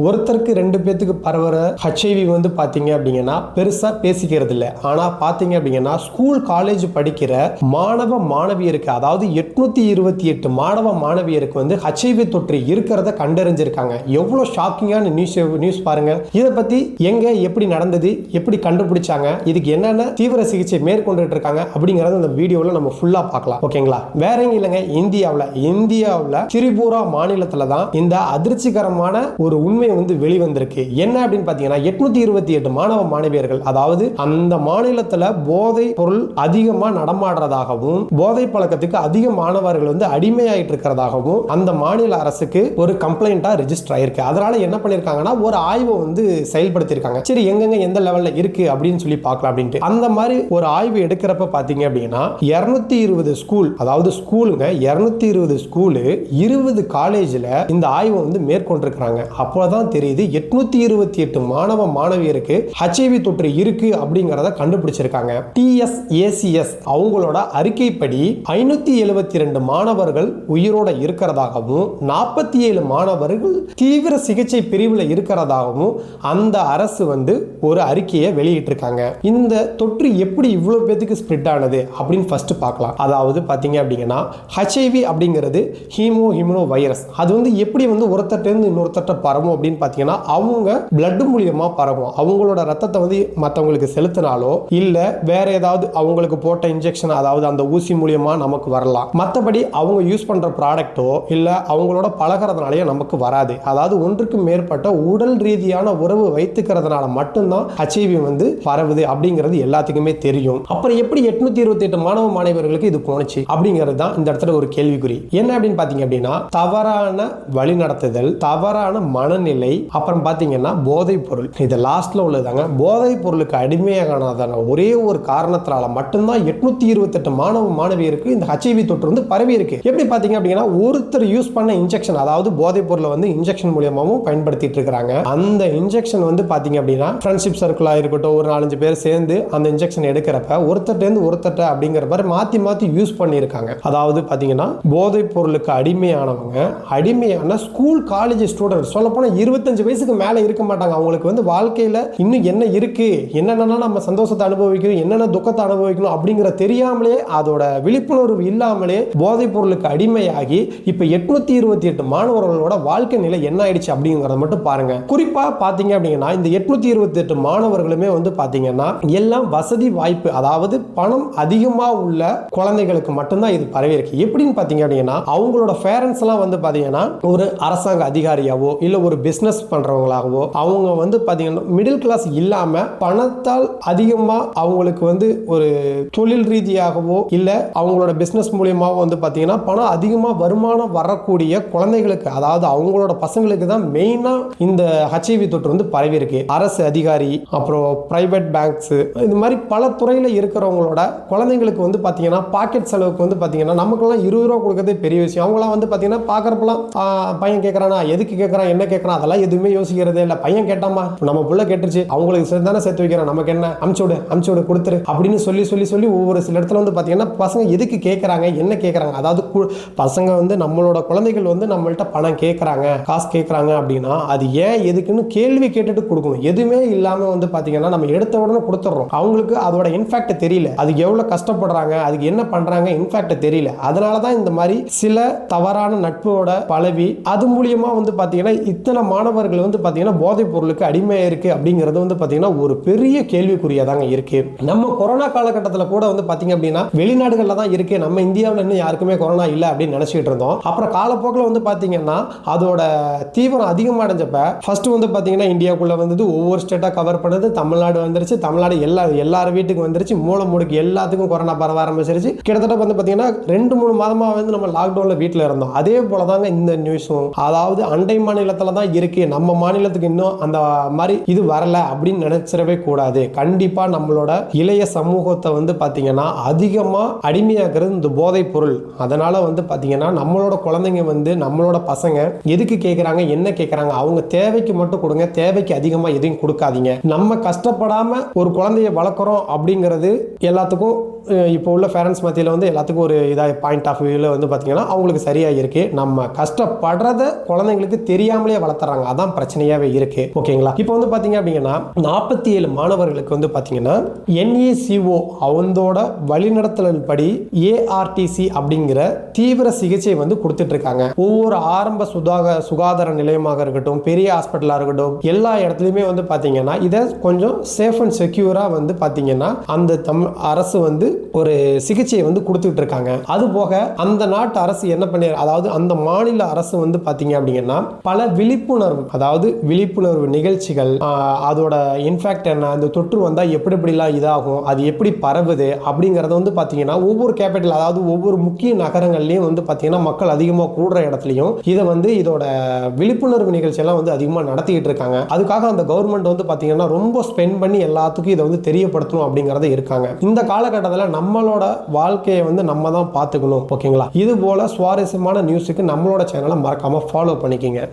ஒருத்தருக்கு ரெண்டு பேத்துக்கு பரவுற ஹெச்ஐவி வந்து பார்த்தீங்க அப்படிங்கன்னா பெருசாக பேசிக்கிறது இல்லை ஆனால் பார்த்தீங்க அப்படிங்கன்னா ஸ்கூல் காலேஜ் படிக்கிற மாணவ மாணவியருக்கு அதாவது எட்நூத்தி இருபத்தி எட்டு மாணவ மாணவியருக்கு வந்து ஹெச்ஐவி தொற்று இருக்கிறத கண்டறிஞ்சிருக்காங்க. எவ்வளோ ஷாக்கிங்கான நியூஸ் நியூஸ் பாருங்க. இதை பற்றி எங்க எப்படி நடந்தது எப்படி கண்டுபிடிச்சாங்க இதுக்கு என்னென்ன தீவிர சிகிச்சை மேற்கொண்டுட்டு இருக்காங்க அப்படிங்கறத அந்த வீடியோவில் நம்ம ஃபுல்லாக பார்க்கலாம். ஓகேங்களா? வேற எங்க இல்லைங்க. இந்தியாவில் இந்தியாவில் திரிபுரா மாநிலத்தில் தான் இந்த அதிர்ச்சிகரமான ஒரு உண்மை வந்து வெளிவந்திருக்கு. என்ன அப்படின்னு பார்த்தீங்கன்னா எட்நூத்தி இருபத்தி எட்டு மாணவ மாணவியர்கள் அதாவது அந்த மாநிலத்தில் போதை பொருள் அதிகமாக நடமாடுறதாகவும் போதை பழக்கத்துக்கு அதிக மாணவர்கள் வந்து அடிமையாயிட்டு இருக்கிறதாகவும் அந்த மாநில அரசுக்கு ஒரு கம்ப்ளைண்ட்டாக ரெஜிஸ்டர் ஆயிருக்கு. அதனால என்ன பண்ணியிருக்காங்கன்னா ஒரு ஆய்வை வந்து செயல்படுத்தியிருக்காங்க சரி எங்கெங்க எந்த லெவலில் இருக்கு அப்படின்னு சொல்லி பார்க்கலாம் அப்படின்ட்டு. அந்த மாதிரி ஒரு ஆய்வு எடுக்கிறப்ப பார்த்தீங்க அப்படின்னா இரநூத்தி இருபது ஸ்கூல் அதாவது ஸ்கூலுங்க இரநூத்தி இருபது ஸ்கூலு இருபது காலேஜில் இந்த ஆய்வை வந்து மேற்கொண்டிருக்கிறாங்க. தான் தெரியுது. எட்நூத்தி இருபத்தி எட்டு மாணவ மாணவியருக்கு ஹச்ஐவி தொற்று இருக்கு அப்படிங்கிறத கண்டுபிடிச்சிருக்காங்க. டிஎஸ்ஏசிஎஸ் அவங்களோட அறிக்கைப்படி ஐநூத்தி எழுபத்தி ரெண்டு மாணவர்கள் உயிரோட இருக்கிறதாகவும் நாற்பத்தி ஏழு மாணவர்கள் தீவிர சிகிச்சை பிரிவில் இருக்கிறதாகவும் அந்த அரசு வந்து ஒரு அறிக்கையை வெளியிட்டிருக்காங்க. இந்த தொற்று எப்படி இவ்வளோ பேத்துக்கு ஸ்ப்ரெட் ஆனது அப்படின்னு ஃபர்ஸ்ட் பார்க்கலாம். அதாவது பார்த்தீங்க அப்படிங்கன்னா ஹச்ஐவி அப்படிங்கிறது ஹீமோ ஹிமனோ வைரஸ். அது வந்து எப்படி வந்து ஒருத்தட்டேருந்து இன்னொருத்தட்ட பரவும் அப்படின்னு பார்த்தீங்கன்னா அவங்க பிளட் மூலியமாக பரவும். அவங்களோட ரத்தத்தை வந்து மற்றவங்களுக்கு செலுத்தினாலோ இல்லை வேற ஏதாவது அவங்களுக்கு போட்ட இன்ஜெக்ஷன் அதாவது அந்த ஊசி மூலியமாக நமக்கு வரலாம். மற்றபடி அவங்க யூஸ் பண்ணுற ப்ராடக்ட்டோ இல்லை அவங்களோட பழகிறதுனாலயோ நமக்கு வராது. அதாவது ஒன்றுக்கு மேற்பட்ட உடல் ரீதியான உறவு வைத்துக்கிறதுனால மட்டும்தான் ஹச்ஐவி வந்து பரவுது அப்படிங்கிறது எல்லாத்துக்குமே தெரியும். அப்புறம் எப்படி எட்நூத்தி இருபத்தி எட்டு மாணவ மாணவர்களுக்கு இது போனுச்சு அப்படிங்கிறது தான் இந்த இடத்துல ஒரு கேள்விக்குறி. என்ன அப்படின்னு பார்த்தீங்க அப்படின்னா தவறான வழிநடத்துதல் தவறான மனநிலை அப்புறம் பார்த்தீங்கன்னா போதைப் பொருள். இது லாஸ்ட்ல உள்ளதாங்க போதைப் பொருளுக்கு அடிமையாகானதான ஒரே ஒரு காரணத்தினால மட்டும்தான் எட்நூத்தி இருபத்தெட்டு மாணவ மாணவியருக்கு இந்த ஹெச்ஐவி தொற்று வந்து பரவி இருக்கு. எப்படி பார்த்தீங்க அப்படின்னா ஒருத்தர் யூஸ் பண்ண இன்ஜெக்ஷன் அதாவது போதைப் பொருளை வந்து இன்ஜெக்ஷன் மூலியமாகவும் பயன்படுத்திட்டு இருக்கிறாங்க. அந்த இன்ஜெக்ஷன் வந்து பார்த்தீங்க அப்படின்னா ஃப்ரெண்ட்ஷிப் சர்க்கிளாக இருக்கட்டும் ஒரு நாலஞ்சு பேர் சேர்ந்து அந்த இன்ஜெக்ஷன் எடுக்கிறப்ப ஒருத்தர்ட்டேருந்து ஒருத்தர்ட்ட அப்படிங்கிற மாதிரி மாற்றி மாற்றி யூஸ் பண்ணியிருக்காங்க. அதாவது பார்த்தீங்கன்னா போதைப் பொருளுக்கு அடிமையானவங்க அடிமையான ஸ்கூல் காலேஜ் ஸ்டூடெண்ட் சொல்லப்போனால் இருபத்தஞ்சு வயசுக்கு மேலே இருக்க மாட்டாங்க. அவங்களுக்கு வந்து வாழ்க்கையில் இன்னும் என்ன இருக்கு? என்னென்ன நம்ம சந்தோஷத்தை அனுபவிக்கணும்? என்னென்ன துக்கத்தை அனுபவிக்கணும்? அப்படிங்கிற தெரியாமலே அதோட விழிப்புணர்வு இல்லாமலே போதைப் பொருளுக்கு அடிமையாகி இப்போ எட்நூத்தி இருபத்தி எட்டு மாணவர்களோட வாழ்க்கை நிலை என்ன ஆயிடுச்சு அப்படிங்கிறத மட்டும் பாருங்க. குறிப்பாக பார்த்தீங்க அப்படிங்கன்னா இந்த எட்நூத்தி இருபத்தி எட்டு மாணவர்களுமே வந்து பார்த்தீங்கன்னா எல்லாம் வசதி வாய்ப்பு அதாவது பணம் அதிகமாக உள்ள குழந்தைகளுக்கு மட்டும்தான் இது பரவி இருக்கு. எப்படின்னு பார்த்தீங்க அப்படின்னா அவங்களோட பேரண்ட்ஸ் எல்லாம் வந்து பார்த்தீங்கன்னா ஒரு அரசாங்க அதிகாரியாவோ இல்லை ஒரு பிஸ்னஸ் பண்ணுறவங்களாகவோ அவங்க வந்து பார்த்திங்கன்னா மிடில் கிளாஸ் இல்லாமல் பணத்தால் அதிகமாக அவங்களுக்கு வந்து ஒரு தொழில் ரீதியாகவோ இல்லை அவங்களோட பிஸ்னஸ் மூலியமாகவோ வந்து பார்த்திங்கன்னா பணம் அதிகமாக வருமானம் வரக்கூடிய குழந்தைகளுக்கு அதாவது அவங்களோட பசங்களுக்கு தான் மெயினாக இந்த ஹச்ஐவி தொற்று வந்து பரவி இருக்கு. அரசு அதிகாரி அப்புறம் பிரைவேட் பேங்க்ஸ் இது மாதிரி பல துறையில் இருக்கிறவங்களோட குழந்தைங்களுக்கு வந்து பார்த்தீங்கன்னா பாக்கெட் செலவுக்கு வந்து பார்த்தீங்கன்னா நமக்கெல்லாம் இருபது ரூபா கொடுக்கறதே பெரிய விஷயம். அவங்களாம் வந்து பார்த்தீங்கன்னா பார்க்குறப்பெல்லாம் பையன் கேட்குறானா எதுக்கு கேட்குறான் என்ன கேட்கறான் அதெல்லாம் எதுவுமே யோசிக்கிறதே இல்லை. பையன் கேட்டாமா நம்ம புள்ள கேட்டுருச்சு. அவங்களுக்கு சரி தானே சேர்த்து வைக்கிறேன். நமக்கு என்ன? அமுச்சு விடு அமுச்சு விடு கொடுத்துரு. அப்படின்னு சொல்லி சொல்லி சொல்லி ஒவ்வொரு சில இடத்துல வந்து பார்த்தீங்கன்னா பசங்க எதுக்கு கேட்குறாங்க என்ன கேட்குறாங்க அதாவது பசங்க வந்து நம்மளோட குழந்தைகள் வந்து நம்மள்ட்ட பணம் கேட்குறாங்க காசு கேட்குறாங்க அப்படின்னா அது ஏன் எதுக்குன்னு கேள்வி கேட்டுட்டு கொடுக்கணும். எதுவுமே இல்லாமல் வந்து பார்த்தீங்கன்னா நம்ம எடுத்த உடனே கொடுத்துட்றோம். அவங்களுக்கு அதோட இன்ஃபேக்ட் தெரியல. அதுக்கு எவ்வளோ கஷ்டப்படுறாங்க அதுக்கு என்ன பண்ணுறாங்க இன்ஃபேக்ட் தெரியல. அதனால தான் இந்த மாதிரி சில தவறான நட்போட பழவி அது மூலியமாக வந்து பார்த்தீங்கன்னா இத்தனை மாணவர்கள் வந்து பார்த்தீங்கன்னா போதைப் பொருளுக்கு அடிமையாக இருக்கு அப்படிங்கிறது வந்து பார்த்திங்கன்னா ஒரு பெரிய கேள்விக்குறியாக தாங்க இருக்குது நம்ம கொரோனா காலகட்டத்தில் கூட வந்து பார்த்திங்க அப்படின்னா வெளிநாடுகளில் தான் இருக்கு. நம்ம இந்தியாவில் இன்னும் யாருக்குமே கொரோனா இல்லை அப்படின்னு நினச்சிட்டு இருந்தோம். அப்புறம் காலப்போக்கில் வந்து பார்த்திங்கன்னா அதோட தீவிரம் அதிகமடைஞ்சப்ப ஃபஸ்ட்டு வந்து பார்த்திங்கன்னா இந்தியாவுக்குள்ளே வந்தது ஒவ்வொரு ஸ்டேட்டாக கவர் பண்ணது. தமிழ்நாடு வந்துருச்சு. தமிழ்நாடு எல்லா எல்லார் வீட்டுக்கு வந்துருச்சு. மூளை முடுக்கு எல்லாத்துக்கும் கொரோனா பரவ ஆரம்பிச்சிருச்சு. கிட்டத்தட்ட வந்து பார்த்தீங்கன்னா ரெண்டு மூணு மாதமாக வந்து நம்ம லாக்டவுனில் வீட்டில் இருந்தோம். அதே போல தாங்க இந்த நியூஸும் அதாவது அண்டை மாநிலத்தில் தான் இருக்குது நம்ம மாநிலத்துக்கு இன்னும் அந்த மாதிரி இது வரல அப்படின்னு நினைச்சிடவே கூடாது. கண்டிப்பாக நம்மளோட இளைய சமூகத்தை வந்து பார்த்திங்கன்னா அதிகமாக அடிமையாகிறது இந்த போதைப் பொருள். அதனால் வந்து பார்த்திங்கன்னா நம்மளோட குழந்தைங்க வந்து நம்மளோட பசங்க எதுக்கு கேட்குறாங்க என்ன கேட்குறாங்க அவங்க தேவைக்கு மட்டும் கொடுங்க தேவைக்கு அதிகமாக எதையும் கொடுக்காதீங்க. நம்ம கஷ்டப்படாமல் ஒரு குழந்தைய வளர்க்குறோம் அப்படிங்கிறது எல்லாத்துக்கும் இப்போ உள்ள பேரண்ட்ஸ் மத்தியில் வந்து எல்லாத்துக்கும் ஒரு இதாக பாயிண்ட் ஆஃப் வியூவில் வந்து பார்த்தீங்கன்னா அவங்களுக்கு சரியாக இருக்குது நம்ம கஷ்டப்படுறத குழந்தைங்களுக்கு தெரியாமலே வளர்த்துறாங்க. அதான் பிரச்சனையாகவே இருக்குது ஓகேங்களா? இப்போ வந்து பார்த்தீங்க அப்படிங்கன்னா நாற்பத்தி ஏழு மாணவர்களுக்கு வந்து பார்த்தீங்கன்னா என்ஏசிஓ அவந்தோட வழிநடத்தல் படி ஏஆர்டிசி அப்படிங்கிற தீவிர சிகிச்சை வந்து கொடுத்துட்டு இருக்காங்க ஒவ்வொரு ஆரம்ப சுதாக சுகாதார நிலையமாக இருக்கட்டும் பெரிய ஹாஸ்பிட்டலாக இருக்கட்டும் எல்லா இடத்துலையுமே வந்து பார்த்தீங்கன்னா இதை கொஞ்சம் சேஃப் அண்ட் செக்யூராக வந்து பார்த்தீங்கன்னா அந்த தம் அரசு வந்து ஒரு சிகிச்சையை வந்து கொடுத்துட்டு இருக்காங்க அது போக அந்த நாட்டு அரசு என்ன பண்ணியார் அதாவது அந்த மாநில அரசு வந்து பார்த்தீங்க அப்படிங்கன்னா பல விழிப்புணர்வு அதாவது விழிப்புணர்வு நிகழ்ச்சிகள் அதோட இன்ஃபேக்ட் என்ன அந்த தொற்று வந்தால் எப்படி எப்படிலாம் இதாகும் அது எப்படி பரவுது அப்படிங்கிறத வந்து பார்த்தீங்கன்னா ஒவ்வொரு கேபிட்டல் அதாவது ஒவ்வொரு முக்கிய நகரங்கள்லையும் வந்து பார்த்தீங்கன்னா மக்கள் அதிகமாக கூடுற இடத்துலையும் இதை வந்து இதோட விழிப்புணர்வு நிகழ்ச்சியெல்லாம் வந்து அதிகமாக நடத்திக்கிட்டு இருக்காங்க. அதுக்காக அந்த கவர்மெண்ட் வந்து பார்த்தீங்கன்னா ரொம்ப ஸ்பெண்ட் பண்ணி எல்லாத்துக்கும் இதை வந்து தெரியப்படுத்தணும் அப்படிங்கிறத இருக்காங்க. இந்த காலகட்டத்தில் நம்மளோட வாழ்க்கையை வந்து நம்ம தான் பார்த்துக்கணும் ஓகேங்களா? இது போல சுவாரஸ்யமான நியூஸுக்கு நம்மளோட சேனலை மறக்காம ஃபாலோ பண்ணிக்கங்க.